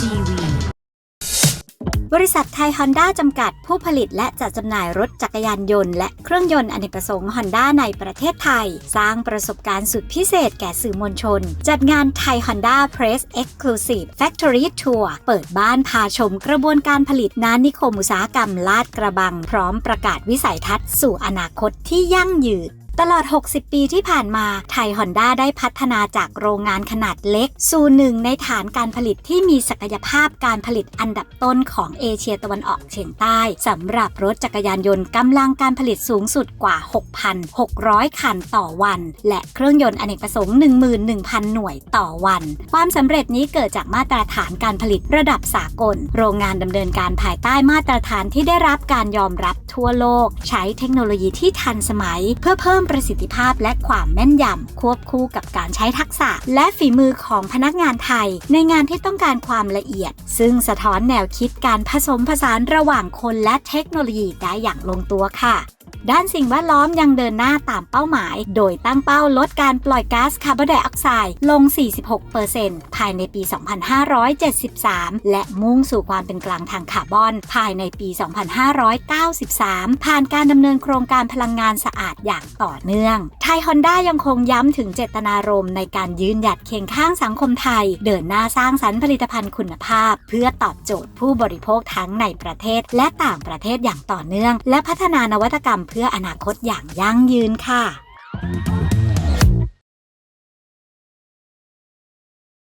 TV บริษัทไทยฮอนด้าจำกัดผู้ผลิตและจัดจำหน่ายรถจักรยานยนต์และเครื่องยนต์อเนกประสงค์ฮอนด้าในประเทศไทย สร้างประสบการณ์สุดพิเศษแก่สื่อมวลชน จัดงานไทยฮอนด้า Press Exclusive Factory Tour เปิดบ้านพาชมกระบวนการผลิตนานนิคมอุตสาหกรรมลาดกระบัง พร้อมประกาศวิสัยทัศน์สู่อนาคตที่ยั่งยืน ตลอด 60 ปีที่ผ่านมา ไทยฮอนด้าได้พัฒนาจากโรงงานขนาดเล็ก สู่หนึ่งในฐานการผลิตที่มีศักยภาพการผลิตอันดับต้นของเอเชียตะวันออกเฉียงใต้สำหรับรถจักรยานยนต์กำลังการผลิตสูงสุดกว่า 6,600 คันต่อวัน และเครื่องยนต์อเนกประสงค์ 11,000 หน่วยต่อวัน ความสำเร็จนี้เกิดจากมาตรฐานการผลิตระดับสากล โรงงานดำเนินการภายใต้มาตรฐานที่ได้รับการยอมรับ ทั่วโลก ใช้เทคโนโลยีที่ทันสมัย เพื่อเพิ่มประสิทธิภาพและความแม่นยำควบคู่กับการใช้ทักษะ และฝีมือของพนักงานไทย ในงานที่ต้องการความละเอียด ซึ่งสะท้อนแนวคิดการผสมผสานระหว่างคนและเทคโนโลยีได้อย่างลงตัวค่ะ ด้านสิ่งแวดล้อมยังเดินหน้าตามเป้าหมาย โดยตั้งเป้าลดการปล่อยก๊าซคาร์บอนไดออกไซด์ลง 46%ภายในปี 2573 และมุ่งสู่ความเป็นกลางทางคาร์บอน ภายในปี 2593 ผ่านการดำเนินโครงการพลังงานสะอาดอย่างต่อเนื่อง ไทยฮอนด้ายังคงย้ำถึงเจตนารมณ์ในการยืนหยัดเคียงข้างสังคมไทย เดินหน้าสร้างสรรค์ผลิตภัณฑ์คุณภาพ เพื่อตอบโจทย์ผู้บริโภคทั้งในประเทศและต่างประเทศอย่างต่อเนื่อง และพัฒนานวัตกรรมเพื่ออนาคตอย่างยั่งยืนค่ะ